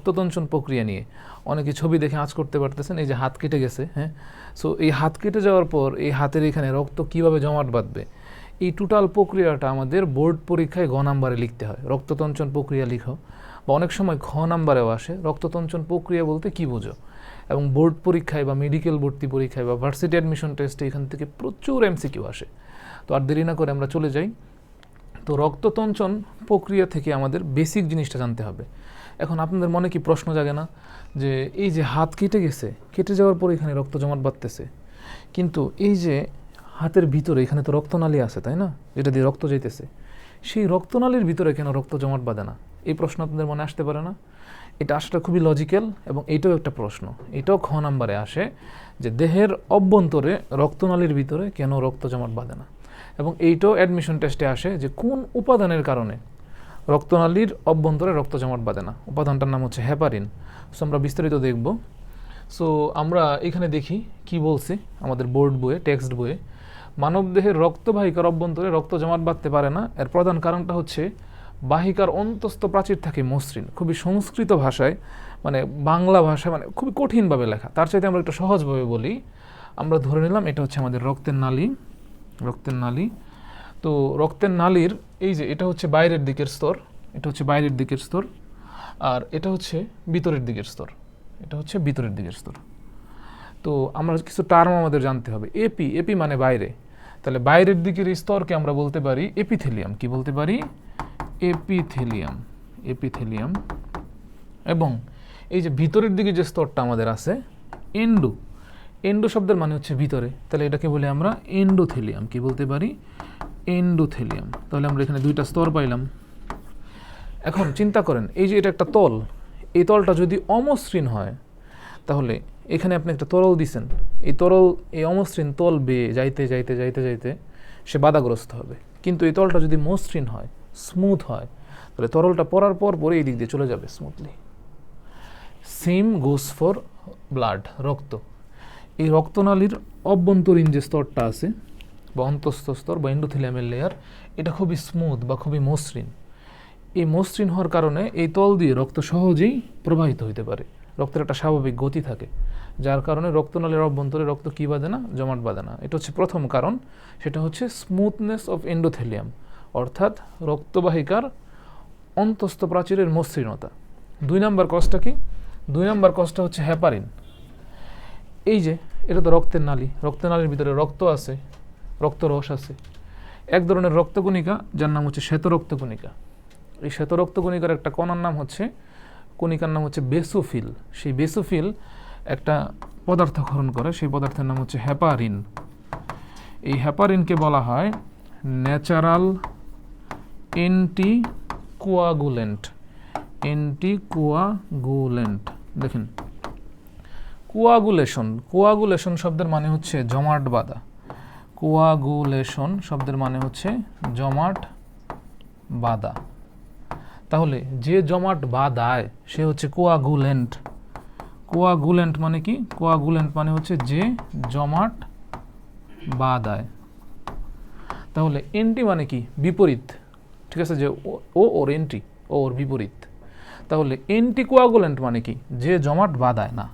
রক্ততঞ্চন প্রক্রিয়া নিয়ে। অনেকে ছবি দেখে আঁচ করতে পারতেছেন, এই যে হাত কেটে গেছে হ্যাঁ? সো এই হাত কেটে যাওয়ার পর এই হাতের এখানে রক্ত কীভাবে জমাট বাঁধবে? এই টোটাল প্রক্রিয়াটা আমাদের বোর্ড পরীক্ষায় গ নাম্বারে লিখতে হয়। রক্ততঞ্চন প্রক্রিয়া লিখো। বা অনেক সময় খ নাম্বারেও আসে, রক্ততঞ্চন প্রক্রিয়া বলতে কি বোঝো? এবং বোর্ড পরীক্ষায় বা মেডিকেল ভর্তি পরীক্ষায় বা ভার্সিটি অ্যাডমিশন টেস্টে এখান থেকে প্রচুর এমসিকিউ আসে। তো আর দেরি না করে আমরা চলে যাই। তো রক্ততঞ্চন প্রক্রিয়া থেকে আমাদের বেসিক জিনিসটা জানতে হবে। এখন আপনাদের মনে কি প্রশ্ন জাগে না? যে এই যে হাত কেটে গেছে, কেটে যাওয়ার পর এখানে রক্ত জমাট বাঁধতেছে। কিন্তু এই যে হাতের ভিতরে এখানে তো রক্তনালী আছে, তাই না? যেটা দিয়ে রক্ত যাইতেছে। সেই রক্তনালীর ভিতরে কেন রক্ত জমাট বাঁধে না? এই প্রশ্ন আপনাদের মনে আসতে পারে না? এটা আসাটা খুবই লজিক্যাল এবং এটাও একটা প্রশ্ন। এটাও খ নাম্বারে আসে যে দেহের অভ্যন্তরে রক্তনালীর ভিতরে কেন রক্ত জমাট বাঁধে না? এবং এইটাও অ্যাডমিশন টেস্টে আসে যে কোন উপাদানের কারণে রক্তনালীর অভ্যন্তরে রক্ত জমাট বাঁধে না। উপাদানটার নাম হচ্ছে হ্যাপারিন সো আমরা বিস্তারিত দেখব। সো আমরা এখানে দেখি কি বলছে আমাদের বোর্ড বইয়ে, টেক্সট বইয়ে। মানবদেহের রক্তবাহিকার অভ্যন্তরে রক্ত জমাট বাঁধতে পারে না। এর প্রধান কারণটা হচ্ছে বাহিকার অন্তস্থ প্রাচীর থাকে মসৃণ। খুবই সংস্কৃত ভাষায় মানে বাংলা ভাষায় মানে খুবই কঠিনভাবে লেখা। তার চাইতে আমরা একটু সহজভাবে বলি। আমরা ধরে নিলাম এটা হচ্ছে আমাদের রক্তের নালী। রক্তের নালী। তো রক্তের নালীর, এই যে এটা হচ্ছে বাইরের দিকের স্তর, এটা হচ্ছে বাইরের দিকের স্তর, আর এটা হচ্ছে ভিতরের দিকের স্তর, এটা হচ্ছে ভিতরের দিকের স্তর। তো আমরা কিছু টার্ম আমাদের জানতে হবে। এপি এপি মানে বাইরে। তাহলে বাইরের দিকের স্তরকে আমরা বলতে পারি এপিথেলিয়াম কি বলতে পারি? এপিথেলিয়াম এপিথেলিয়াম এবং এই যে ভিতরের দিকে যে স্তরটা আমাদের আছে, এন্ডো। এন্ডো শব্দের মানে হচ্ছে ভিতরে। তাহলে এটাকে বলি আমরা এন্ডোথেলিয়াম। কি বলতে পারি? এন্ডোথেলিয়াম তাহলে আমরা এখানে দুইটা স্তর পাইলাম। এখন চিন্তা করেন, এই যে এটা একটা তল, এই তলটা যদি অমসৃণ হয়, তাহলে এখানে আপনি একটা তরল দিছেন। এই তরল, এই অমসৃণ তল বেয়ে যাইতে যাইতে যাইতে যাইতে সে বাধাগ্রস্ত হবে। কিন্তু এই তলটা যদি মসৃণ হয় স্মুথ হয়, তাহলে তরলটা পড়ার পর পরে এই দিক দিয়ে চলে যাবে smoothly same goes for blood রক্ত। এই রক্তনালীর অভ্যন্তরীণ যে স্তরটা আছে বা অন্তস্থ স্তর বা এন্ডোথেলিয়ামের লেয়ার এটা খুবই স্মুথ বা খুবই মসৃণ। এই মসৃণ হওয়ার কারণে এই তল দিয়ে রক্ত সহজেই প্রবাহিত হইতে পারে। রক্তের একটা স্বাভাবিক গতি থাকে, যার কারণে রক্তনালীর অভ্যন্তরে রক্ত কী বাঁধে না? জমাট বাঁধে না। এটা হচ্ছে প্রথম কারণ। সেটা হচ্ছে স্মুথনেস অফ এন্ডোথেলিয়াম অর্থাৎ রক্তবাহিকার অন্তস্থ প্রাচীরের মসৃণতা। দুই নম্বর কজটা কি? দুই নম্বর কজটা হচ্ছে হ্যাপারিন এই যে, এটা তো রক্তের নালী। রক্তের নালীর ভিতরে রক্ত আছে। রক্তরস আছে। এক ধরনের রক্তকণিকা যার নাম হচ্ছে শ্বেত রক্তকণিকা এই শ্বেত রক্তকণিকার একটা কণার নাম হচ্ছে, কণিকার নাম হচ্ছে বেসোফিল। সেই বেসোফিল একটা পদার্থ ক্ষরণ করে, সেই পদার্থের নাম হচ্ছে হ্যাপারিন এই হ্যাপারিনকে বলা হয় natural anti coagulant anti coagulant দেখেন, কোয়াগুলেশন কোয়াগুলেশন শব্দের মানে হচ্ছে জমাট বাঁধা। কোয়াগুলেশন শব্দের মানে হচ্ছে জমাট বাঁধা। তাহলে যে জমাট বাঁধায়, সে হচ্ছে কোয়াগুলেন্ট। কোয়াগুলেন্ট মানে কি? কোয়াগুলেন্ট মানে হচ্ছে যে জমাট বাঁধায়। তাহলে এন্টি মানে কি? বিপরীত। ঠিক আছে? যে ও- ওর এন্টি ও ওর বিপরীত। তাহলে এন্টি কোয়াগুলেন্ট মানে কি? যে জমাট বাঁধায় না।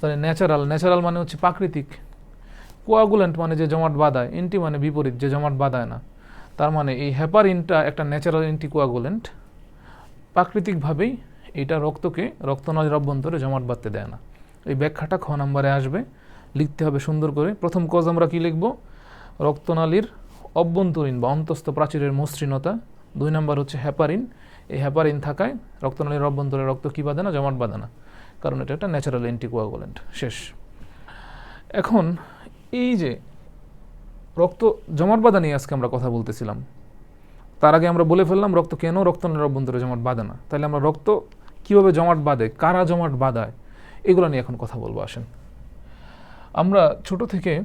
তাহলে ন্যাচারাল ন্যাচারাল মানে হচ্ছে প্রাকৃতিক। কোয়াগুলেন্ট মানে যে জমাট বাঁধায় এন্টি মানে বিপরীত, যে জমাট বাঁধায় না। তার মানে এই হ্যাপারিনটা একটা ন্যাচারাল অ্যান্টিকোয়াগুলেন্ট প্রাকৃতিকভাবেই এটা রক্তকে রক্তনালীর অভ্যন্তরে জমাট বাঁধতে দেয় না। এই ব্যাখ্যাটা খ নম্বরে আসবে, লিখতে হবে সুন্দর করে। প্রথম কজ আমরা কী লিখব? রক্তনালীর অভ্যন্তরীণ বা অন্তস্থ প্রাচীরের মসৃণতা। দুই নম্বর হচ্ছে হ্যাপারিন এই হ্যাপারিন থাকায় রক্তনালীর অভ্যন্তরে রক্ত কী বাঁধে না? জমাট বাঁধে না। কারণ এটা একটা ন্যাচারাল অ্যান্টিকোয়াগুলেন্ট শেষ। এখন এই যে রক্ত, জমাট বাঁধা নিয়ে আজকে আমরা কথা বলতেছিলাম, তার আগে আমরা বলে ফেললাম রক্ত কেন রক্তনালীর অভ্যন্তরে জমাট বাঁধে না? তাহলে আমরা রক্ত কীভাবে জমাট বাঁধে, কারা জমাট বাঁধায়, এগুলো নিয়ে এখন কথা বলব, আসেন। আমরা ছোট থেকে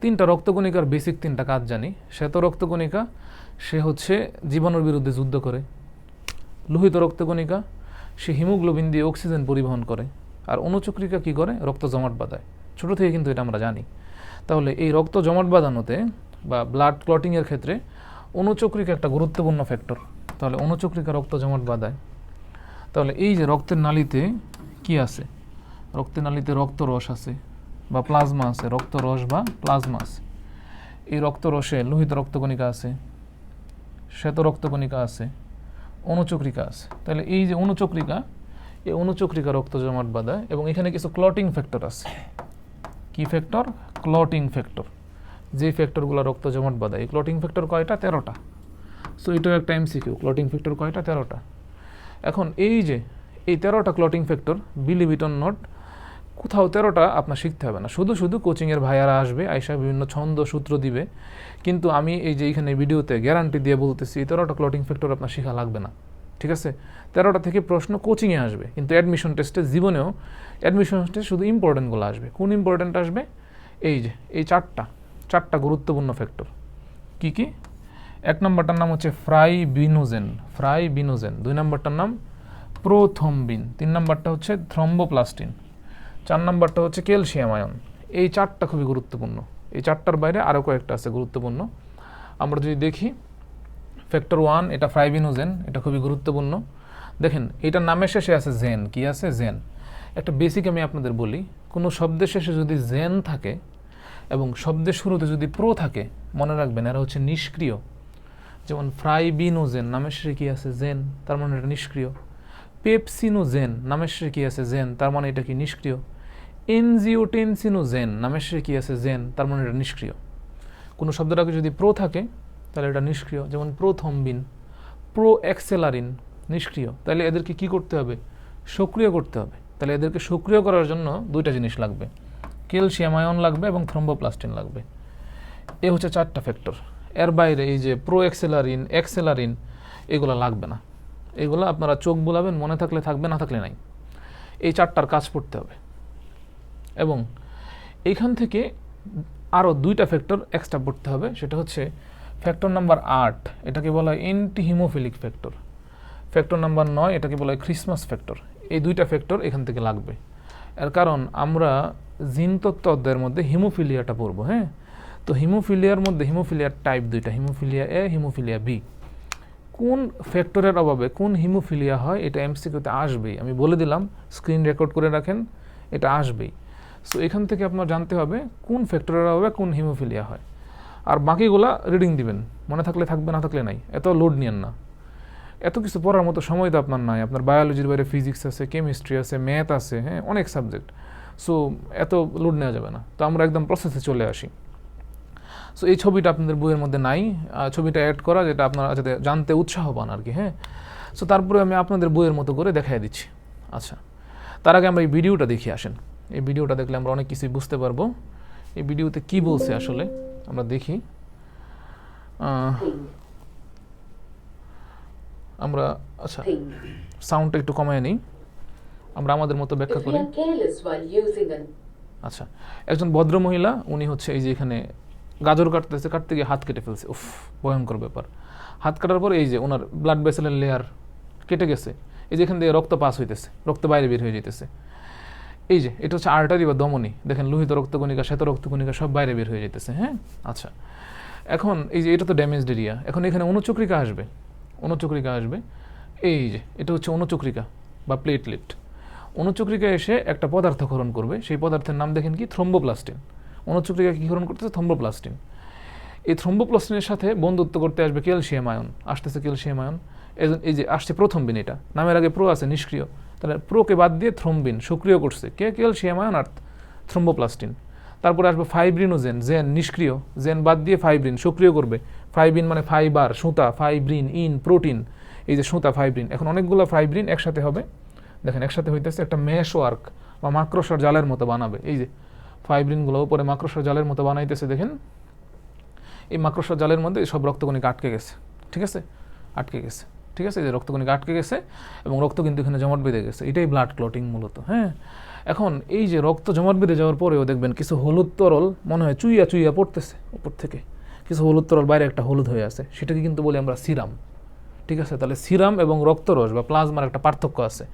তিনটা রক্তকণিকার বেসিক তিনটা কাজ জানি। শ্বেত রক্তকণিকা, সে হচ্ছে জীবাণুর বিরুদ্ধে যুদ্ধ করে। লোহিত রক্তকণিকা, সে হিমোগ্লোবিন দিয়ে অক্সিজেন পরিবহন করে। আর অনুচক্রিকা কি করে? রক্ত জমাট বাঁধায়। ছোট থেকে কিন্তু এটা আমরা জানি। তাহলে এই রক্ত জমাট বাঁধানোতে বা ব্লাড ক্লটিংয়ের ক্ষেত্রে অনুচক্রিকা একটা গুরুত্বপূর্ণ ফ্যাক্টর তাহলে অনুচক্রিকা রক্ত জমাট বাঁধায়। তাহলে এই যে রক্তের নালীতে কি আছে? রক্তের নালীতে রক্তরস আছে বা প্লাজমা আছে, রক্তরস বা প্লাজমা আছে। এই রক্তরসে লোহিত রক্তকণিকা আছে, শ্বেত রক্তকণিকা আছে, অনুচক্রিকা আছে। তাহলে এই যে অনুচক্রিকা, এই অনুচক্রিকা রক্ত জমাট বাঁধায় এবং এখানে কিছু ক্লটিং ফ্যাক্টর আছে। কি ফ্যাক্টর ক্লটিং ফ্যাক্টর যে ফ্যাক্টরগুলো রক্ত জমাট বাঁধায় এই ক্লটিং ফ্যাক্টর কয়টা? তেরোটা। সো এটাও একটা এমসিকিউ ক্লটিং ফ্যাক্টর কয়টা? তেরোটা। এখন এই যে, এই তেরোটা clotting factor believe it or not কোথাও তেরোটা আপনার শিখতে হবে না। শুধু শুধু কোচিংয়ের ভাইয়ারা আসবে, আইসা বিভিন্ন ছন্দ, সূত্র দিবে। কিন্তু আমি এই যে, এইখানে ভিডিওতে গ্যারান্টি দিয়ে বলতেছি, তেরোটা ক্লটিং ফ্যাক্টর আপনার শেখা লাগবে না। ঠিক আছে? তেরোটা থেকে প্রশ্ন কোচিংয়ে আসবে। কিন্তু অ্যাডমিশন টেস্টে জীবনেও অ্যাডমিশন টেস্টে শুধু ইম্পর্টেন্টগুলো আসবে। কোন ইম্পর্টেন্ট আসবে? এই যে, এই চারটা। চারটা গুরুত্বপূর্ণ ফ্যাক্টর কি কি? এক নম্বরটার নাম হচ্ছে ফ্রাই বিনোজেন ফ্রাই বিনোজেন দুই নম্বরটার নাম প্রোথম্বিন। তিন নম্বরটা হচ্ছে থ্রম্বোপ্লাস্টিন। চার নম্বরটা হচ্ছে ক্যালসিয়াম আয়ন। এই চারটা খুবই গুরুত্বপূর্ণ। এই চারটার বাইরে আরও কয়েকটা আছে গুরুত্বপূর্ণ। আমরা যদি দেখি ফ্যাক্টর ওয়ান, এটা ফ্রাইবিনোজেন এটা খুবই গুরুত্বপূর্ণ। দেখেন, এটার নামের শেষে আছে জেন, কি আছে? জেন। একটা বেসিক আমি আপনাদের বলি, কোনো শব্দের শেষে যদি জেন থাকে এবং শব্দের শুরুতে যদি প্রো থাকে, মনে রাখবেন এরা হচ্ছে নিষ্ক্রিয়। যেমন ফ্রাইবিনোজেন নামের শেষে কি আছে? জেন, তার মানে এটা নিষ্ক্রিয়। পেপসিনোজেন, নামের শেষে কি আছে? জেন, তার মানে এটা কি নিষ্ক্রিয়? এনজিওটেনসিনোজেন, নামের শেষে কি আছে? জেন, তার মানে এটা নিষ্ক্রিয়। কোনো শব্দটাকে যদি প্রো থাকে তাহলে এটা নিষ্ক্রিয়। যেমন প্রোথম্বিন প্রো এক্সেলারিন নিষ্ক্রিয়। তাহলে এদেরকে কি করতে হবে? সক্রিয় করতে হবে। তাহলে এদেরকে সক্রিয় করার জন্য দুইটা জিনিস লাগবে। ক্যালসিয়াম আয়ন লাগবে এবং থ্রম্বোপ্লাস্টিন লাগবে। এ হচ্ছে চারটা ফ্যাক্টর। এর বাইরে এই যে প্রো এক্সেলারিন এক্সেলারিন এগুলো লাগবে না। এগুলো আপনারা চোখ বোলাবেন, মনে থাকলে থাকবে, না থাকলে নাই। এই চারটার কাজ পড়তে হবে। এবং এইখান থেকে আরও দুইটা ফ্যাক্টর এক্সট্রা পড়তে হবে। সেটা হচ্ছে ফ্যাক্টর নাম্বার আট, এটাকে বলা হয় anti haemophilic factor factor number নয়, এটাকে বলা হয় ক্রিসমাস ফ্যাক্টর এই দুইটা ফ্যাক্টর এখান থেকে লাগবে। এর কারণ আমরা জিন তত্ত্ব অধ্যায়ের মধ্যে হিমোফিলিয়াটা পড়ব হ্যাঁ? তো হিমোফিলিয়ার মধ্যে হিমোফিলিয়ার টাইপ দুইটা হিমোফিলিয়া এ হিমোফিলিয়া বি কোন ফ্যাক্টরের অভাবে কোন হিমোফিলিয়া হয়, এটা এমসিকিউতে আসবেই। আমি বলে দিলাম স্ক্রিন রেকর্ড করে রাখেন, এটা আসবেই। সো এখান থেকে আপনার জানতে হবে কোন ফ্যাক্টরের অভাবে কোন হিমোফিলিয়া হয়। আর বাকিগুলা রিডিং দিবেন। মনে থাকলে থাকবে, না থাকলে নাই। এত লোড নিয়েন না। এত কিছু পড়ার মতো সময় তো আপনার নাই। আপনার বায়োলজির বাইরে ফিজিক্স আছে কেমিস্ট্রি আছে ম্যাথ আছে হ্যাঁ অনেক সাবজেক্ট সো এত লোড নেওয়া যাবে না। তো আমরা একদম প্রসেসে চলে আসি। সো এই ছবিটা আপনাদের বইয়ের মধ্যে নাই। ছবিটা অ্যাড করা যেটা আপনারা যাতে জানতে উৎসাহ পান আর কি হ্যাঁ। সো তারপরে আমি আপনাদের বইয়ের মতো করে দেখাই দিচ্ছি। আচ্ছা। তার আগে আমরা এই ভিডিওটা দেখি, আসেন। এই ভিডিওটা দেখলে আমরা অনেক কিছুই বুঝতে পারব। এই ভিডিওতে কি বলছে আসলে? আমরা দেখি। আমরা আচ্ছা. সাউন্ডটা একটু কমায় নিই। আমরা আমাদের মতো ব্যাখ্যা করি। আচ্ছা একজন ভদ্র মহিলা উনি হচ্ছে এই যে এখানে গাজর কাটতেছে কাটতে গিয়ে হাত কেটে ফেলছে। উফ ভয়ঙ্কর ব্যাপার। হাত কাটার পর এই যে ওনার ব্লাড ভেসেলের লেয়ার কেটে গেছে। এই যে এখান দিয়ে রক্ত পাস হইতেছে রক্ত বাইরে বের হয়ে যেতেছে এই যে, এটা হচ্ছে আর্টারি বা দমনি। দেখেন, লোহিত রক্তকণিকা, শ্বেত রক্তকণিকা সব বাইরে বের হয়ে যেতেছে হ্যাঁ? আচ্ছা। এখন এই যে, এটা তো ড্যামেজড এরিয়া এখন এখানে অনুচক্রিকা আসবে। অনুচক্রিকা আসবে। এই যে, এটা হচ্ছে অনুচক্রিকা বা প্লেটলেট অনুচক্রিকা এসে একটা পদার্থ ক্ষরণ করবে। সেই পদার্থের নাম দেখেন কি? থ্রম্বোপ্লাস্টিন। অনুচক্রিকা কী ক্ষরণ করতেছে? থ্রম্বোপ্লাস্টিন। এই থ্রম্বোপ্লাস্টিনের সাথে বন্ধুত্ব করতে আসবে ক্যালসিয়াম আয়ন। আসতেছে ক্যালসিয়াম আয়ন। এই- এই যে, আসছে প্রথম বিন এটা। নামের আগে প্রো আছে, নিষ্ক্রিয়। তাহলে প্রোকে বাদ দিয়ে থ্রম্বিন, সক্রিয় করছে। কে ক্যালসিয়াম আয়ন আর থ্রম্বোপ্লাস্টিন। তারপরে আসবে ফাইব্রিনোজেন, জেন নিষ্ক্রিয়, জেন বাদ দিয়ে ফাইব্রিন, সক্রিয় করবে। ফাইব্রিন মানে ফাইবার, সুতা, ফাইব্রিন, ইন, প্রোটিন। এই যে সুতা, ফাইব্রিন, এখন অনেকগুলো ফাইব্রিন একসাথে হবে। দেখেন, একসাথে হইতেছে একটা মেশ ওয়ার্ক বা মাক্রোসার জালের মতো বানাবে। এই যে ফাইব্রিনগুলো উপরে মাক্রোসার জালের মতো বানাইতেছে, দেখেন। এই মাক্রোসার জালের মধ্যে সব রক্তকণিকা আটকে গেছে। ঠিক আছে? আটকে গেছে। ঠিক আছে যে রক্তকণিকা আটকে গেছে এবং রক্ত কিন্তু এখানে জমাট বেঁধে গেছে। এটাই ব্লাড ক্লটিং মূলত হ্যাঁ? এখন এই যে রক্ত জমাট বেঁধে যাওয়ার পরেও দেখবেন কিছু হলুদ তরল মনে হয় চুইয়া চুইয়া পড়তেছে উপর থেকে। কিছু হলুদ তরল বাইরে একটা হলুদ হয়ে আছে, সেটাকে কিন্তু বলি আমরা সিরাম। ঠিক আছে, তাহলে সিরাম এবং রক্তরস বা প্লাজমার একটা পার্থক্য আছে।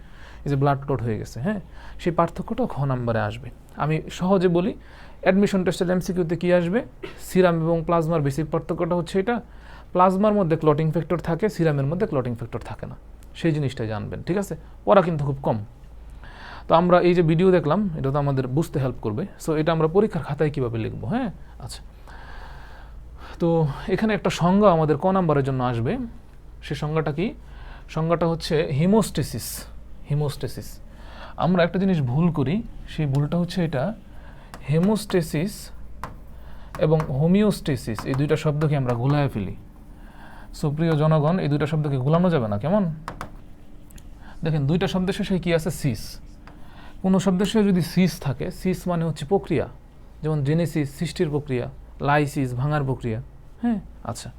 এই যে ব্লাড ক্লট হয়ে গেছে হ্যাঁ? সেই পার্থক্যটা খ নাম্বারে আসবে? আমি সহজে বলি অ্যাডমিশন টেস্টের এমসিকিউতে কী আসবে? সিরাম এবং প্লাজমার বেসিক পার্থক্যটা হচ্ছে এটা প্লাজমার মধ্যে ক্লটিং ফ্যাক্টর থাকে, সিরামের মধ্যে ক্লটিং ফ্যাক্টর থাকে না। সেই জিনিসটাই জানবেন, ঠিক আছে? ওরা কিন্তু খুব কম। তো আমরা এই যে ভিডিও দেখলাম, এটা তো আমাদের বুঝতে হেল্প করবে। সো এটা আমরা পরীক্ষার খাতায় কীভাবে লিখব হ্যাঁ? আচ্ছা। তো এখানে একটা সংজ্ঞা আমাদের ক নাম্বারের জন্য আসবে। সে সংজ্ঞাটা কি? সংজ্ঞাটা হচ্ছে হিমোস্টেসিস হিমোস্টেসিস। আমরা একটা জিনিস ভুল করি, সেই ভুলটা হচ্ছে এটা, হেমোস্টেসিস এবং হোমিওস্টেসিস, এই দুইটা শব্দকে আমরা গোলায় ফেলি। সুপ্রিয় জনগণ, এই দুইটা শব্দকে গুলানো যাবে না? কেমন? দেখেন, দুইটা শব্দের শেষে কি আছে? সিস কোনো শব্দের শেষে যদি সিস থাকে সিস মানে হচ্ছে প্রক্রিয়া। যেমন জেনেসিস সৃষ্টির প্রক্রিয়া লাইসিস ভাঙার প্রক্রিয়া। হ্যাঁ আচ্ছা।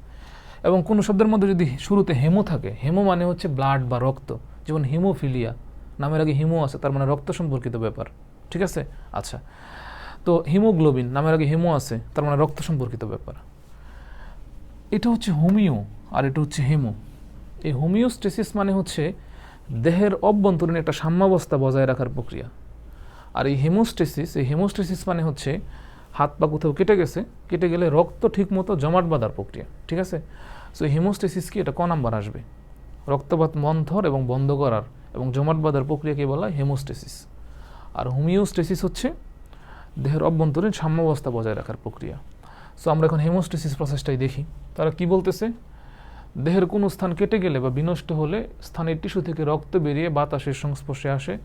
এবং কোনো শব্দের মধ্যে যদি শুরুতে হেমো থাকে হেমো মানে হচ্ছে ব্লাড বা রক্ত। যেমন হিমোফিলিয়া নামের আগে হিমো আছে, তার মানে রক্ত সম্পর্কিত ব্যাপার। ঠিক আছে? আচ্ছা। তো হিমোগ্লোবিন নামের আগে হিমো আছে, তার মানে রক্ত সম্পর্কিত ব্যাপার। এটা হচ্ছে হোমিও আর এটা হচ্ছে হেমো। এই হোমিওস্টেসিস মানে হচ্ছে দেহের অভ্যন্তরীণ একটা সাম্যাবস্থা বজায় রাখার প্রক্রিয়া। আর এই হেমোস্টেসিস এই হেমোস্টেসিস মানে হচ্ছে হাত পা কোথাও কেটে গেছে, কেটে গেলে রক্ত ঠিকমতো জমাট বাঁধার প্রক্রিয়া, ঠিক আছে? সো হেমোস্টেসিস কি? এটা ক নাম্বার আসবে। রক্তপাত মন্থর এবং বন্ধ করার এবং জমাট বাঁধার প্রক্রিয়াকে বলা হয় হেমোস্টেসিস। আর হোমিওস্টেসিস হচ্ছে দেহের অভ্যন্তরীণ সাম্যাবস্থা বজায় রাখার প্রক্রিয়া। সো আমরা এখন হেমোস্টেসিস প্রসেসটাই দেখি। তারা কি বলতেছে? দেহের কোনো স্থান কেটে গেলে বা বিনষ্ট হলে স্থানের টিস্যু থেকে রক্ত বেরিয়ে বাতাসের সংস্পর্শে আসে।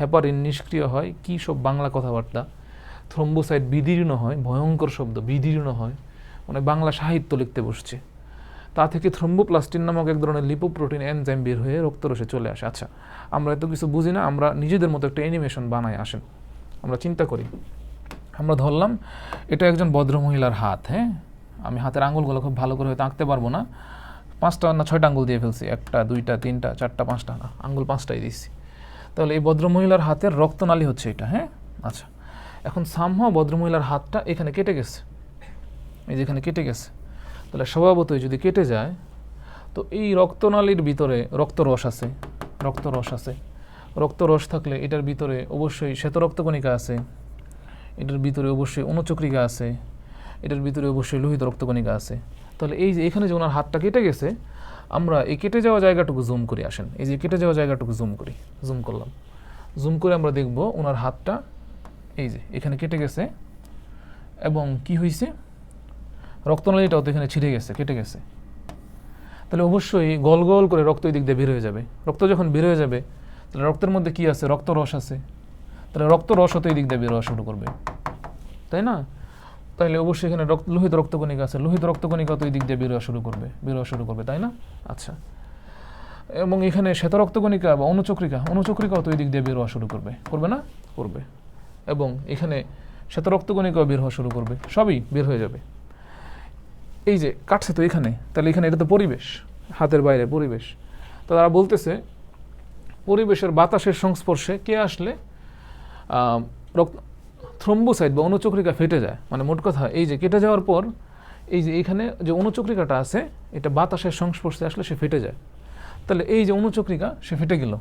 হেপারিন নিষ্ক্রিয় হয়। কী সব বাংলা কথাবার্তা? থ্রম্বোসাইট বিদীর্ণ হয়। ভয়ঙ্কর শব্দ, বিদীর্ণ হয়। মানে বাংলা সাহিত্য লিখতে বসছে। তা থেকে থ্রম্বোপ্লাস্টিন নামক এক ধরনের লিপোপ্রোটিন এনজাইম বের হয়ে রক্তরসে চলে আসে। আচ্ছা আমরা এত কিছু বুঝি না। আমরা নিজেদের মতো একটা অ্যানিমেশন বানাই আসেন। আমরা চিন্তা করি। আমরা ধরলাম, এটা একজন ভদ্রমহিলার হাত হ্যাঁ? আমি হাতের আঙুলগুলো খুব ভালো করে হয়তো আঁকতে পারব না। পাঁচটা না ছয়টা আঙুল দিয়ে ফেলছি, একটা, দুইটা, তিনটা, চারটা, পাঁচটা না আঙুল পাঁচটাই দিচ্ছি তাহলে এই ভদ্রমহিলার হাতের রক্তনালী হচ্ছে এটা হ্যাঁ? আচ্ছা এখন সামহ ভদ্রমহিলার হাতটা এখানে কেটে গেছে। এই যে এখানে কেটে গেছে, তাহলে স্বভাবতই যদি কেটে যায়, তো এই রক্তনালীর ভিতরে রক্তরস আছে রক্তরস আছে। রক্তরস থাকলে এটার ভিতরে অবশ্যই শ্বেত রক্তকণিকা আছে এটার ভিতরে অবশ্যই অনুচক্রিকা আছে, এটার ভিতরে অবশ্যই লোহিত রক্তকণিকা আছে। তাহলে এই যে এখানে যে ওনার হাতটা কেটে গেছে, আমরা এই কেটে যাওয়া জায়গাটুকু জুম করি আসেন। এই যে কেটে যাওয়া জায়গাটুকু জুম করি জুম করলাম। জুম করে আমরা দেখব ওনার হাতটা এই যে এখানে কেটে গেছে এবং কি হয়েছে রক্তনালীটাও তো এখানে ছিঁড়ে গেছে, কেটে গেছে। তাহলে অবশ্যই গল গল করে রক্ত এই দিক দিয়ে বের হয়ে যাবে। রক্ত যখন বের হয়ে যাবে, তাহলে রক্তের মধ্যে কি আছে? রক্তরস আছে। তাহলে রক্তরস হতো এই দিক দিয়ে বের হওয়া শুরু করবে। তাই না? তাহলে অবশ্যই এখানে রক্ত, লোহিত রক্তকণিকা আছে। লোহিত রক্তকণিকা তো এই দিক দিয়ে বের হওয়া শুরু করবে, বের হওয়া শুরু করবে, তাই না? আচ্ছা। এবং এখানে শ্বেত রক্তকণিকা বা অনুচক্রিকা, অনুচক্রিকাও তো এই দিক দিয়ে বের হওয়া শুরু করবে। করবে না? করবে। এবং এখানে শ্বেত রক্তকণিকাও বের হওয়া শুরু করবে। সবই বের হয়ে যাবে। এই যে কাটছে তো এখানে, তাহলে এখানে এটা তো পরিবেশ, হাতের বাইরে পরিবেশ। তো তারা বলতেছে, পরিবেশের বাতাসের সংস্পর্শে কে আসলে? রক্ত থ্রম্বোসাইট বা অনুচক্রিকা ফেটে যায়। মানে মোট কথা, এই যে কেটে যাওয়ার পর, এই যে এখানে যে অনুচক্রিকাটা আছে, এটা বাতাসের সংস্পর্শে আসলে সে ফেটে যায়। তাহলে এই যে অনুচক্রিকা, সে ফেটে গেল।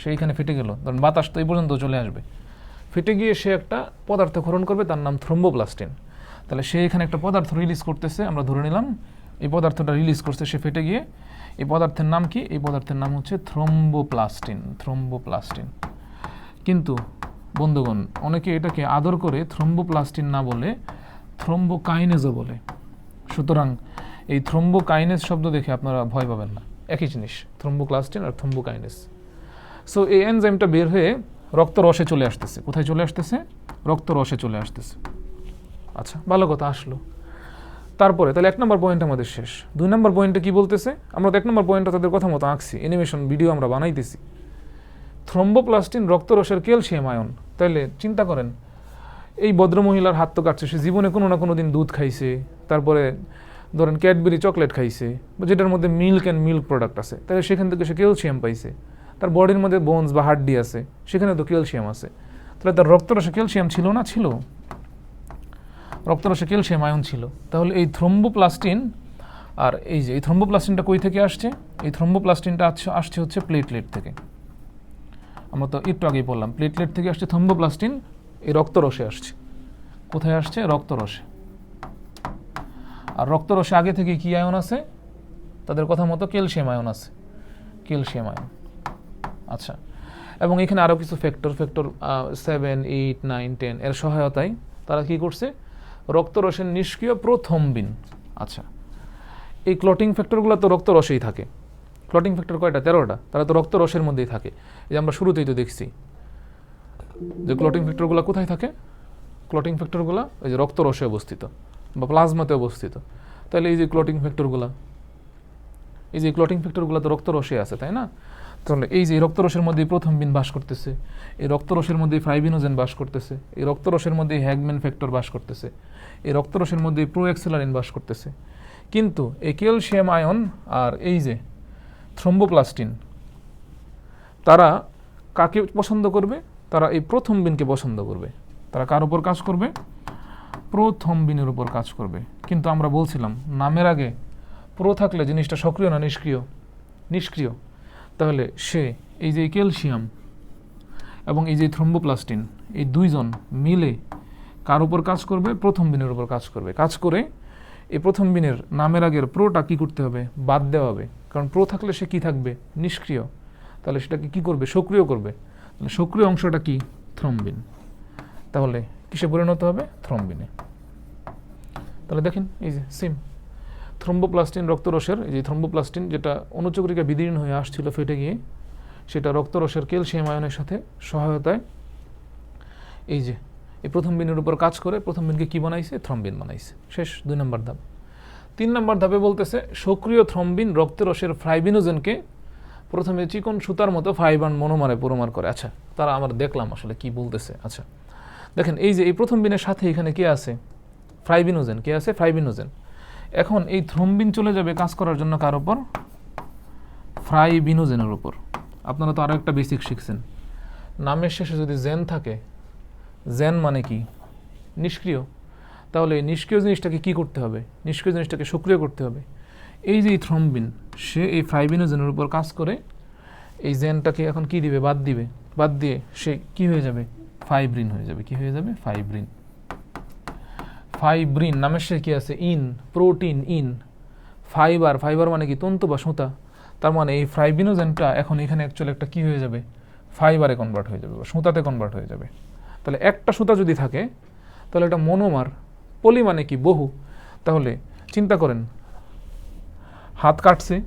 সে এখানে ফেটে গেল। ধরুন বাতাস তো এই পর্যন্ত চলে আসবে। ফেটে গিয়ে সে একটা পদার্থ ক্ষরণ করবে, তার নাম থ্রম্বোপ্লাস্টিন তাহলে সে এখানে একটা পদার্থ রিলিজ করতেছে, আমরা ধরে নিলাম, এই পদার্থটা রিলিজ করছে, সে ফেটে গিয়ে, এই পদার্থের নাম কি? এই পদার্থের নাম হচ্ছে থ্রম্বোপ্লাস্টিন থ্রম্বোপ্লাস্টিন কিন্তু, বন্ধুগণ, অনেকে এটাকে আদর করে থ্রম্বোপ্লাস্টিন না বলে থ্রম্বোকাইনেজও বলে। সুতরাং এই থ্রম্বোকাইনেজ শব্দ দেখে আপনারা ভয় পাবেন না। একই জিনিস, থ্রম্বোপ্লাস্টিন আর থ্রম্বোকাইনেজ। সো এই এনজাইমটা বের হয়ে রক্ত রসে চলে আসতেছে। কোথায় চলে আসতেছে? রক্ত রসে চলে আসতেছে। আচ্ছা ভালো কথা, আসলো। তারপরে, তাহলে এক নম্বর পয়েন্ট আমাদের শেষ। দুই নম্বর পয়েন্টে কি বলতেছে? আমরা তো এক নম্বর পয়েন্টটা তাদের কথা মতো আঁকছি। অ্যানিমেশন ভিডিও আমরা বানাইতেছি। থ্রম্বোপ্লাস্টিন, রক্তরসের ক্যালসিয়াম আয়ন। তাইলে চিন্তা করেন, এই ভদ্রমহিলার হাত তো কাটছে, সে জীবনে কোনো না কোনো দিন দুধ খাইছে, তারপরে ধরেন ক্যাডবেরি চকলেট খাইছে, যেটার মধ্যে মিল্ক অ্যান্ড মিল্ক প্রোডাক্ট আছে, তাহলে সেখান থেকে সে ক্যালসিয়াম পাইছে। তার বডির মধ্যে বোনস বা হাড্ডি আছে, সেখানে তো ক্যালসিয়াম আছে। তাহলে তার রক্তরসে ক্যালসিয়াম ছিল না? ছিল। রক্তরসে ক্যালসিয়াম আয়ন ছিল। তাহলে এই থ্রম্বোপ্লাস্টিন আর এই যে, এই থ্রম্বোপ্লাস্টিনটা কই থেকে আসছে? এই থ্রম্বোপ্লাস্টিনটা আসছে হচ্ছে প্লেটলেট থেকে। আমরা তো একটু আগেই বললাম প্লেটলেট থেকে আসছে থ্রম্বোপ্লাস্টিন এই রক্তরসে আসছে। কোথায় আসছে? রক্তরসে। আর রক্তরসে আগে থেকে কি আয়ন আছে? তাদের কথা মতো ক্যালসিয়াম আয়ন আছে। Calcium ion. আচ্ছা। এবং এখানে আরও কিছু factor factor seven eight nine ten এর সহায়তায় তারা কি করছে? রক্তরসের নিষ্ক্রিয় প্রথমবিন আচ্ছা। এই ক্লটিং ফ্যাক্টরগুলো তো রক্তরসেই থাকে। ক্লটিং ফ্যাক্টর কয়টা? তেরোটা। তারা তো রক্ত রসের মধ্যেই থাকে। এই যে আমরা শুরুতেই তো দেখছি যে ক্লটিং ফ্যাক্টরগুলো কোথায় থাকে? ক্লটিং ফ্যাক্টরগুলো এই যে রক্ত রসে অবস্থিত বা প্লাজমাতে অবস্থিত। তাহলে এই যে ক্লটিং ফ্যাক্টরগুলো এই যে ক্লটিং ফ্যাক্টরগুলো তো রক্ত রক্তরসে আছে, তাই না? তাহলে এই যে রক্তরসের মধ্যে প্রথম বিন বাস করতেছে, এই রক্তরসের মধ্যে ফ্রাইবিনোজেন বাস করতেছে, এই রক্তরসের মধ্যে হ্যাগম্যান ফ্যাক্টর বাস করতেছে, এই রক্তরসের মধ্যে প্রোএক্সেলারিন বাস করতেছে। কিন্তু এই ক্যালসিয়াম আয়ন আর এই যে থ্রম্বোপ্লাস্টিন। তারা কাকে পছন্দ করবে? তারা এই প্রথম বিনকে পছন্দ করবে। তারা কার উপর কাজ করবে? প্রথম বিনের উপর কাজ করবে। কিন্তু আমরা বলছিলাম, নামের আগে প্রো থাকলে জিনিসটা সক্রিয় না নিষ্ক্রিয়? নিষ্ক্রিয়। তাহলে সে, এই যে ক্যালসিয়াম এবং এই যে থ্রম্বোপ্লাস্টিন, এই দুইজন মিলে কার উপর কাজ করবে? প্রথম বিনের উপর কাজ করবে। কাজ করে এই প্রথম বিনের নামের আগের প্রোটা কি করতে হবে? বাদ দেওয়া হবে। কারণ প্রো থাকলে সে কি থাকবে? নিষ্ক্রিয়। তাহলে সেটাকে কি করবে? সক্রিয় করবে। তাহলে সক্রিয় অংশটা কি? থ্রম্বিন। তাহলে কিসে পরিণত হবে? থ্রম্বিনে। তাহলে দেখেন, এই যে সিম থ্রম্বোপ্লাস্টিন রক্তরসের, এই যে থ্রম্বোপ্লাস্টিন যেটা অনুচক্রিকা বিদীর্ণ হয়ে আসছিল ফেটে গিয়ে, সেটা রক্তরসের ক্যালসিয়াম আয়নের সাথে সহায়তায়, এই যে এই প্রথম বিনের উপর কাজ করে প্রথম বিনকে কী বানাইছে? থ্রম্বিন বানাইছে। শেষ দুই নম্বর ধাপ। তিন নম্বর ধাপে বলতেছে, সক্রিয় থ্রম্বিন রক্তরসের ফ্রাইবিনোজেনকে প্রথমে চিকন সুতার মতো ফাইবান মনোমারে পরমার করে। আচ্ছা তারা আমরা দেখলাম আসলে কি বলতেছে। আচ্ছা দেখেন, এই যে এই প্রথম বিনের সাথে এখানে কে আছে? ফ্রাইবিনোজেন। কে আছে? ফ্রাইবিনোজেন। এখন এই থ্রম্বিন চলে যাবে কাজ করার জন্য কার ওপর ফ্রাইবিনোজেনের উপর। আপনারা তো আরও একটা বেসিক শিখছেন। নামের শেষে যদি জেন থাকে জেন মানে কি? নিষ্ক্রিয়। তাহলে নিষ্ক্রিয় জিনিসটাকে কি করতে হবে? নিষ্ক্রিয় জিনিসটাকে সক্রিয় করতে হবে। এই যে এই থ্রম্বিন সে এই ফ্রাইবিনোজেনের উপর কাজ করে, এই জেনটাকে এখন কি দিবে? বাদ দিবে। বাদ দিয়ে সে কি হয়ে যাবে? ফাইব্রিন হয়ে যাবে। কি হয়ে যাবে? ফাইব্রিন ফাইব্রিন নামের সে কি আছে? In protein in fibre fibre মানে কি? তন্তু বা সুতা। তার মানে এই ফ্রাইবিনোজেনটা এখন এখানে অ্যাকচুয়ালি একটা কি হয়ে যাবে? ফাইবারে কনভার্ট হয়ে যাবে বা সুতাতে কনভার্ট হয়ে যাবে। তাহলে একটা সুতা যদি থাকে, তাহলে এটা মনোমার, পলি মানে কি, বহু। তাহলে চিন্তা করেন, হাত কাটছে,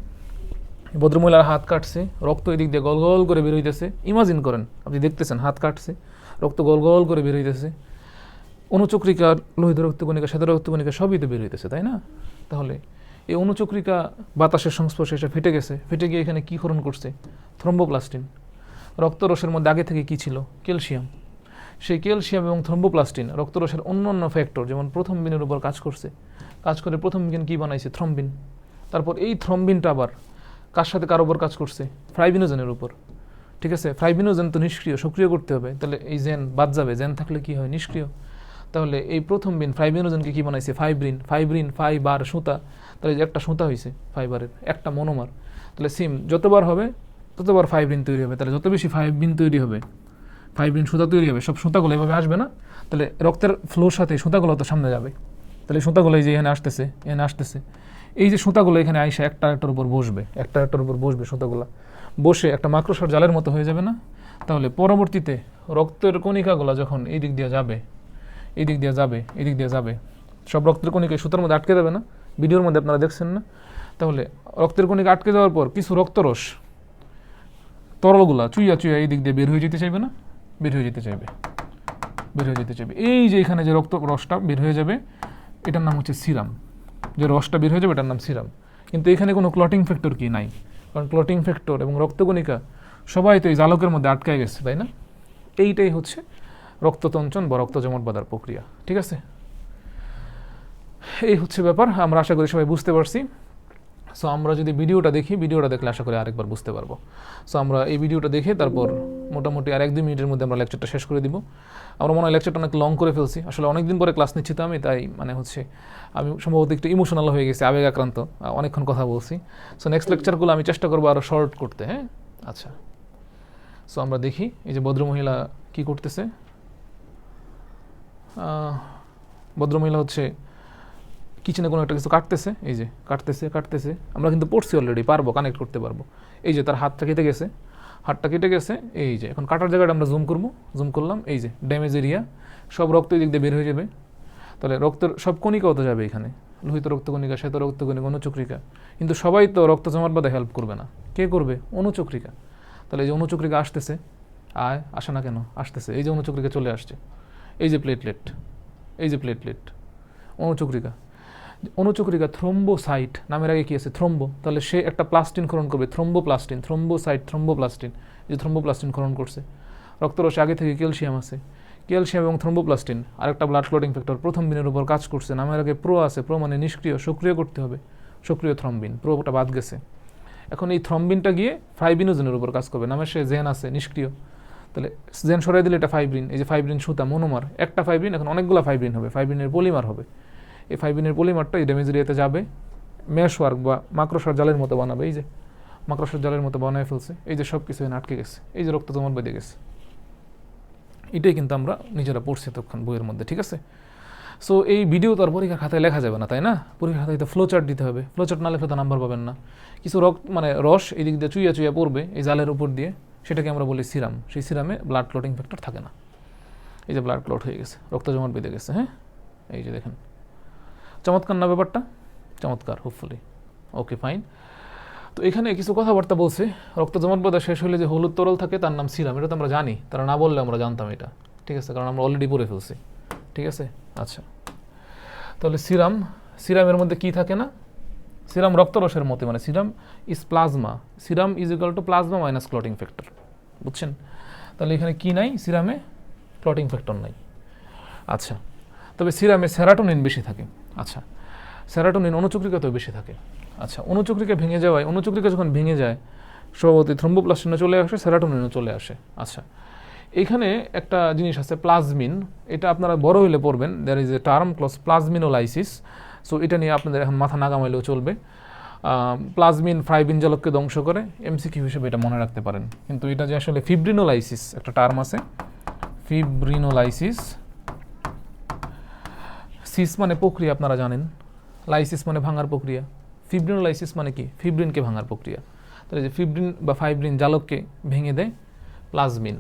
ভদ্রমহিলার হাত কাটছে, রক্ত এদিক দিয়ে গল গল করে বের হইতেছে। ইমাজিন করেন, আপনি দেখতেছেন, হাত কাটছে, রক্ত গল গল করে বের হইতেছে। অনুচক্রিকা, লোহিত রক্তকণিকা, শ্বেত রক্তকণিকা সবই তো বের হইতেছে, তাই না? তাহলে এই অনুচক্রিকা বাতাসের সংস্পর্শে এসে ফেটে গেছে। ফেটে গিয়ে এখানে কী ক্ষরণ করছে? থ্রম্বোপ্লাস্টিন রক্তরসের মধ্যে আগে থেকে কী ছিল? ক্যালসিয়াম। সেই ক্যালসিয়াম এবং থ্রম্বোপ্লাস্টিন, রক্তরসের অন্য অন্য ফ্যাক্টর যেমন প্রথম বিনের উপর কাজ করছে। কাজ করে প্রথম বিন কী বানাইছে? থ্রম্বিন। তারপর এই থ্রম্বিনটা আবার কার সাথে কার উপর কাজ করছে? ফ্রাইবিনোজেনের উপর। ঠিক আছে? ফ্রাইবিনোজেন তো নিষ্ক্রিয়, সক্রিয় করতে হবে। তাহলে এই জেন বাদ যাবে। জেন থাকলে কি হয়? নিষ্ক্রিয়। তাহলে এই প্রথম বিন ফাইব্রিনোজেনকে কী বানাইছে? ফাইব্রিন। ফাইব্রিন, ফাইবার, সুতা। তাহলে একটা সুতা হয়েছে ফাইবারের, একটা মনোমার তাহলে সিম যতবার হবে, ততবার ফাইব্রিন তৈরি হবে। তাহলে যত বেশি ফাইব্রিন তৈরি হবে ফাইব্রিন সুতা তৈরি হবে, সব সুতাগুলো এভাবে আসবে না? তাহলে রক্তের ফ্লোর সাথে সুতাগুলো তো সামনে যাবে। তাহলে সুতাগুলো এই যে এখানে আসতেছে এখানে আসতেছে। এই যে সুতাগুলো এখানে আইসা একটা একটার উপর বসবে, একটা একটার উপর বসবে সুতাগুলো। বসে একটা মাকড়সার জালের মতো হয়ে যাবে না? তাহলে পরবর্তীতে রক্তের কণিকাগুলো যখন এই দিক দিয়ে যাবে এই দিক দিয়ে যাবে এই দিক দিয়ে যাবে, সব রক্তের কণিকা সুতার মধ্যে আটকে যাবে না? ভিডিওর মধ্যে আপনারা দেখছেন না? তাহলে রক্তের কণিকা আটকে যাওয়ার পর কিছু রক্তরস তরলগুলা চুইয়া চুইয়া এই দিক দিয়ে বের হয়ে যেতে চাইবে না? বের হয়ে যেতে চাইবে। বের হয়ে যেতে চাইবে। এই যে এখানে যে রক্ত রসটা বের হয়ে যাবে, এটার নাম হচ্ছে সিরাম। যে রসটা বের হয়ে যাবে, এটার নাম সিরাম। কিন্তু এখানে কোনো ক্লটিং ফ্যাক্টর কি নাই। কারণ ক্লটিং ফ্যাক্টর এবং রক্তকণিকা সবাই তো এই জালকের মধ্যে আটকায় গেছে, তাই না? এইটাই হচ্ছে রক্ততঞ্চন বা রক্ত জমাট বাঁধার প্রক্রিয়া। ঠিক আছে? এই হচ্ছে ব্যাপার। আমরা আশা করি সবাই বুঝতে পারছি। সো আমরা যদি ভিডিওটা দেখি, ভিডিওটা দেখলে আশা করি আরেকবার বুঝতে পারব। সো আমরা এই ভিডিওটা দেখে তারপর মোটামুটি আর এক দুই মিনিটের মধ্যে আমরা লেকচারটা শেষ করে দিব। আমরা মনে হয় লেকচারটা অনেক লং করে ফেলছি। আসলে অনেক দিন পরে ক্লাস নিচ্ছি তো আমি, তাই মানে হচ্ছে আমি সম্ভবত একটু ইমোশনাল হয়ে গেছি আবেগ আক্রান্ত অনেকক্ষণ কথা বলছি। সো নেক্সট লেকচারগুলো আমি চেষ্টা করব আরও শর্ট করতে হ্যাঁ? আচ্ছা। সো আমরা দেখি এই যে ভদ্রমহিলা কি করতেছে। ভদ্রমহিলা হচ্ছে কিচেনে কোনো একটা কিছু কাটতেছে, এই যে কাটতেছে কাটতেছে, আমরা কিন্তু পড়ছি অলরেডি পারব কানেক্ট করতে পারব। এই যে তার হাতটা কেটে গেছে, হাতটা কেটে গেছে, এই যে এখন কাটার জায়গাটা আমরা জুম করব জুম করলাম, এই যে ড্যামেজ এরিয়া সব রক্ত এই দিক দিয়ে বের হয়ে যাবে। তাহলে রক্তের সব কণিকাও তো যাবে এখানে, লোহিত রক্তকণিকা, শ্বেত রক্তকণিকা, অনুচক্রিকা। কিন্তু সবাই তো রক্ত জমাট বাঁধে হেল্প করবে না। কে করবে? অনুচক্রিকা। তাহলে এই যে অনুচক্রিকা আসতেছে, আয়, আসে না কেন? আসতেছে। এই যে অনুচক্রিকা চলে আসছে। এই যে প্লেটলেট এই যে প্লেটলেট অনুচক্রিকা। অনুচক্রিকা থ্রম্বোসাইট নামের আগে কি আছে? থ্রম্বো। তাহলে সে একটা প্লাস্টিন ক্ষরণ করবে, থ্রম্বোপ্লাস্টিন, থ্রম্বোসাইট থ্রম্বোপ্লাস্টিন, যে থ্রম্বোপ্লাস্টিন ক্ষরণ করছে। রক্তরসে আগে থেকে ক্যালসিয়াম আছে। ক্যালসিয়াম এবং থ্রম্বোপ্লাস্টিন, আরেকটা ব্লাড ক্লটিং ফ্যাক্টর প্রথম দিনের উপর কাজ করছে। নামের আগে প্রো আছে, প্রো মানে নিষ্ক্রিয়, সক্রিয় করতে হবে। সক্রিয় থ্রম্বিন, প্রোটা বাদ গেছে। এখন এই থ্রম্বিনটা গিয়ে ফাইব্রিনোজেনের উপর কাজ করবে। নামের সে জেন আছে, নিষ্ক্রিয়। তাহলে জেন সরাই দিলে এটা ফাইব্রিন, এই যে ফাইব্রিন সুতা, মনোমার, একটা ফাইব্রিন, এখন অনেকগুলো ফাইব্রিন হবে, ফাইব্রিনের পলিমার হবে। এই ফাইব্রিনের পলিমারটা এই ড্যামেজ এরিয়াতে যাবে। মেশ ওয়ার্ক বা মাকড়সার জালের মতো বানাবে, এই যে মাকড়সার জালের মতো বানায় ফেলছে, এই যে সব কিছু আটকে গেছে, এই যে রক্ত জমাট বেঁধে গেছে। এটাই কিন্তু আমরা নিজেরা পড়ছি তখন বইয়ের মধ্যে, ঠিক আছে? সো এই ভিডিও তো আর পরীক্ষার খাতায় লেখা যাবে না, তাই না? পরীক্ষার খাতায় তো ফ্লো চার্ট দিতে হবে। ফ্লো চার্ট না লেখলে তো নাম্বার পাবেন না। কিছু রক্ত মানে রস এই দিক দিয়ে চুইয়া চুইয়া পড়বে এই জালের উপর দিয়ে। সেটাকে আমরা বলি সিরাম। সেই সিরামে ব্লাড ক্লটিং ফ্যাক্টর থাকে না। এই যে ব্লাড ক্লট হয়ে গেছে, রক্ত জমাট বেঁধে গেছে হ্যাঁ? এই যে দেখেন। চমৎকার না ব্যাপারটা? চমৎকার হোপফুলি ওকে ফাইন তো এখানে কিছু কথাবার্তা বলছে। রক্ত জমাট শেষ হলে যে হলুদ তরল থাকে, তার নাম সিরাম। এটা তো আমরা জানি, তারা না বললে আমরা জানতাম এটা। ঠিক আছে? কারণ আমরা অলরেডি পড়ে ফেলছি। ঠিক আছে? আচ্ছা। তাহলে সিরাম, সিরামের মধ্যে কি থাকে না? সিরাম রক্তরসের মতে মানে serum is plasma serum is equal to plasma minus clotting factor বুঝছেন? তাহলে এখানে কি নাই? সিরামে ক্লটিং ফ্যাক্টর নাই। আচ্ছা। তবে সিরামে সেরাটোনিন বেশি থাকে। আচ্ছা সেরাটোনিন অনুচক্রিকাতেও বেশি থাকে। আচ্ছা অনুচক্রিকা ভেঙে যাওয়ায় অনুচক্রিকা যখন ভেঙে যায়, স্বভাবতই থ্রম্বোপ্লাস্টিনও চলে আসে, সেরাটোনিনও চলে আসে। আচ্ছা এখানে একটা জিনিস আছে, প্লাজমিন। এটা আপনারা বড় হইলে পড়বেন there is a term clause plasminolysis so এটা নিয়ে আপনাদের এখন মাথা নাগামাইলেও চলবে। প্লাজমিন ফ্রাইবিন জালককে ধ্বংস করে এমসিকিউ হিসেবে এটা মনে রাখতে পারেন। কিন্তু এটা যে আসলে ফিব্রিনোলাইসিস একটা টার্ম আছে ফিব্রিনোলাইসিস সিস মানে প্রক্রিয়া আপনারা জানেন। লাইসিস মানে ভাঙার প্রক্রিয়া। ফিব্রিনোলাইসিস মানে কি? ফিব্রিনকে ভাঙার প্রক্রিয়া। তাহলে যে ফিব্রিন বা ফাইব্রিন জালককে ভেঙে দেয় প্লাজমিন।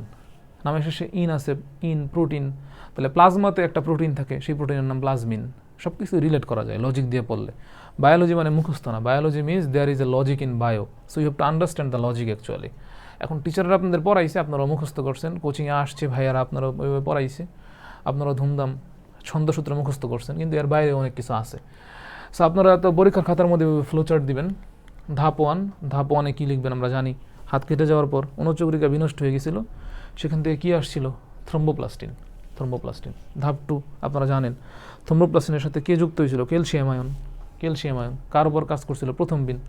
নামে শেষে ইন আছে, ইন প্রোটিন। তাহলে প্লাজমাতে একটা প্রোটিন থাকে, সেই প্রোটিনের নাম প্লাজমিন। সব কিছু রিলেট করা যায় লজিক দিয়ে পড়লে। বায়োলজি মানে মুখস্থ না। Biology means there is a logic in bio so you have to understand the logic actually এখন টিচাররা আপনাদের পড়াইছে আপনারা মুখস্থ করছেন। কোচিংয়ে আসছে, ভাইয়ারা আপনারা ওইভাবে পড়াইছে। আপনারা ধুমধাম ছন্দসূত্রে মুখস্থ করছেন, কিন্তু এর বাইরে অনেক কিছু আছে। সো আপনারা তো পরীক্ষার খাতার মধ্যে ফ্লোচার্ট দিবেন। ধাপ ওয়ান ধাপ ওয়ানে কী লিখবেন আমরা জানি। হাত কেটে যাওয়ার পর অনুচক্রিকা বিনষ্ট হয়ে গেছিল। সেখান থেকে কী আসছিল? Thromboplastin thromboplastin. ধাপ টু আপনারা জানেন। থ্রম্বোপ্লাস্টিনের সাথে কে যুক্ত হয়েছিল? Calcium ion. ক্যালসিয়াম আয়ন কার উপর কাজ করছিল? প্রথম বিন।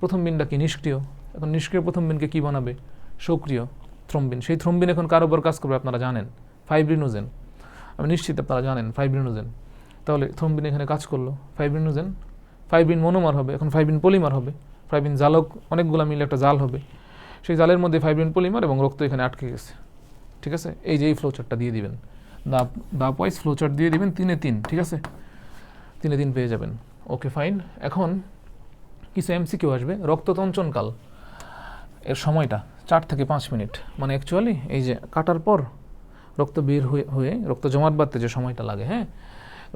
প্রথম বিনটা কি নিষ্ক্রিয়? এখন নিষ্ক্রিয় প্রথম বিনকে কী বানাবে? সক্রিয় থ্রম্বিন। সেই থ্রম্বিন এখন কার উপর কাজ করবে আপনারা জানেন? ফাইব্রিনোজেন আমি নিশ্চিত আপনারা জানেন ফাইব্রিনোজেন তাহলে থ্রম্বিন এখানে কাজ করল। ফাইব্রিনোজেন ফাইব্রিন মনোমার হবে, এখন ফাইব্রিন পলিমার হবে। ফাইব্রিন জালক অনেকগুলো মিলে একটা জাল হবে। সেই জালের মধ্যে ফাইব্রিন পলিমার এবং রক্ত এখানে আটকে গেছে। ঠিক আছে? এই যে এই ফ্লোচার্টটা দিয়ে দিবেন। দাপ দাপ ওয়াইজ ফ্লোচার্ট দিয়ে দিবেন তিনে তিন, ঠিক আছে? তিনে তিন পেয়ে যাবেন। ওকে ফাইন এখন কিছু এমসিকিউ আসবে। রক্ততঞ্চনকাল এর সময়টা, চার থেকে পাঁচ মিনিট। মানে অ্যাকচুয়ালি এই যে কাটার পর রক্ত বের হয়ে রক্ত জমাট বাঁধতে যে সময়টা লাগে হ্যাঁ?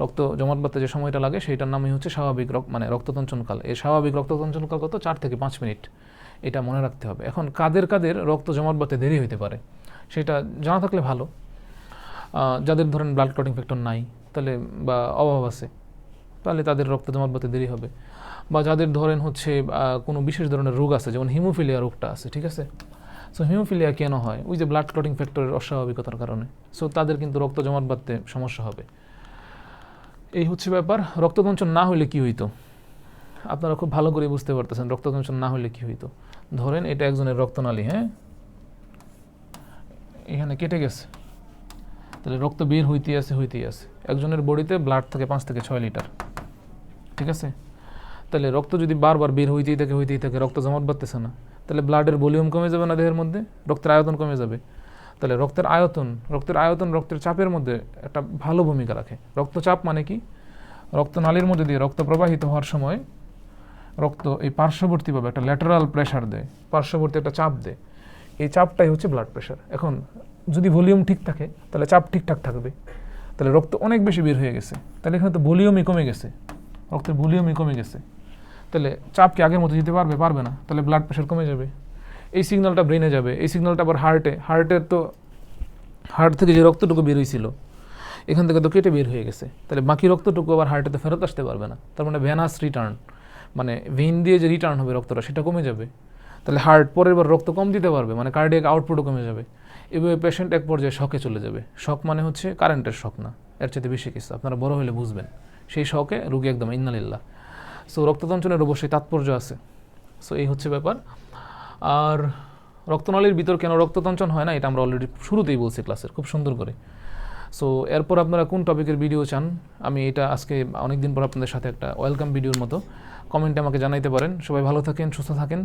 রক্ত জমাট বাঁধতে যে সময়টা লাগে, সেইটার নামই হচ্ছে স্বাভাবিক রক্ত মানে রক্ততঞ্চনকাল এই স্বাভাবিক রক্ততঞ্চনকাল কত? চার থেকে পাঁচ মিনিট। এটা মনে রাখতে হবে। এখন কাদের কাদের রক্ত জমাট বাঁধতে দেরি হতে পারে? সেটা জানা থাকলে ভালো। যাদের ধরেন ব্লাড ক্লটিং ফ্যাক্টর নাই, তাহলে বা অভাব আছে, তাহলে তাদের রক্ত জমাট বাঁধতে দেরি হবে। বা যাদের ধরেন হচ্ছে কোনো বিশেষ ধরনের রোগ আছে, যেমন হিমোফিলিয়া রোগটা আছে, ঠিক আছে? সো হিমোফিলিয়া কেন হয়? ওই যে ব্লাড ক্লটিং ফ্যাক্টরের অস্বাভাবিকতার কারণে। সো তাদের কিন্তু রক্ত জমাট বাঁধতে সমস্যা হবে। এই হচ্ছে ব্যাপার। রক্তদঞ্চন না হলে কি হইতো? আপনারা খুব ভালো করে বুঝতে পারতেছেন রক্তদঞ্চন না হলে কি হইতো? ধরেন এটা একজনের রক্তনালী হ্যাঁ? এখানে কেটে গেছে। তাহলে রক্ত বের হইতেই আছে হইতেই আছে। একজনের বডিতে ব্লাড থাকে পাঁচ থেকে ছয় লিটার। ঠিক আছে? তাহলে রক্ত যদি বারবার বের হইতেই থাকে হইতেই থাকে, রক্ত জমাট বাড়তেছে না। তাহলে ব্লাডের ভলিউম কমে যাবে না দেহের মধ্যে? রক্তের আয়তন কমে যাবে। তাহলে রক্তের আয়তন রক্তের আয়তন রক্তের চাপের মধ্যে একটা ভালো ভূমিকা রাখে। রক্তচাপ মানে কি? রক্তনালীর মধ্যে দিয়ে রক্ত প্রবাহিত হওয়ার সময় রক্ত এই পার্শ্ববর্তীভাবে একটা ল্যাটারাল প্রেশার দেয়, পার্শ্ববর্তী একটা চাপ দেয়। এই চাপটাই হচ্ছে ব্লাড প্রেশার এখন যদি ভলিউম ঠিক থাকে, তাহলে চাপ ঠিকঠাক থাকবে। তাহলে রক্ত অনেক বেশি বের হয়ে গেছে। তাহলে এখানে তো ভলিউমই কমে গেছে। রক্তের ভলিউমই কমে গেছে। তাহলে চাপ কি আগের মতো যেতে পারবে? পারবে না। তাহলে ব্লাড প্রেশার কমে যাবে। এই সিগন্যালটা ব্রেনে যাবে। এই সিগন্যালটা আবার হার্টে হার্টের তো হার্ট থেকে যে রক্তটুকু বের হয়েছিল এখান থেকে তো কেটে বের হয়ে গেছে। তাহলে বাকি রক্তটুকু আবার হার্টেতে ফেরত আসতে পারবে না। তার মানে ভ্যানাস রিটার্ন মানে ভেন দিয়ে যে রিটার্ন হবে রক্তটা, সেটা কমে যাবে। তাহলে হার্ট পরের বার রক্ত কম দিতে পারবে মানে কার্ডিয়াক আউটপুটও কমে যাবে। এভাবে পেশেন্ট এক পর্যায়ে শখে চলে যাবে। শখ মানে হচ্ছে কারেন্টের শখ না, এর চাইতে বেশি কিছু। আপনারা বড় হলে বুঝবেন। সেই শকে রুগী একদম ইন্নালিল্লাহ সো রক্ততঞ্চনের অবশ্যই তাৎপর্য আছে। সো এই হচ্ছে ব্যাপার। আর রক্তনালীর ভিতর কেন রক্ততঞ্চন হয় না, এটা আমরা অলরেডি শুরুতেই বলছি ক্লাসের খুব সুন্দর করে। সো এরপর আপনারা কোন টপিকের ভিডিও চান, আমি এটা আজকে অনেক দিন পর আপনাদের সাথে একটা ওয়েলকাম ভিডিওর মতো। কমেন্টে আমাকে জানাইতে পারেন। সবাই ভালো থাকেন, সুস্থ থাকেন।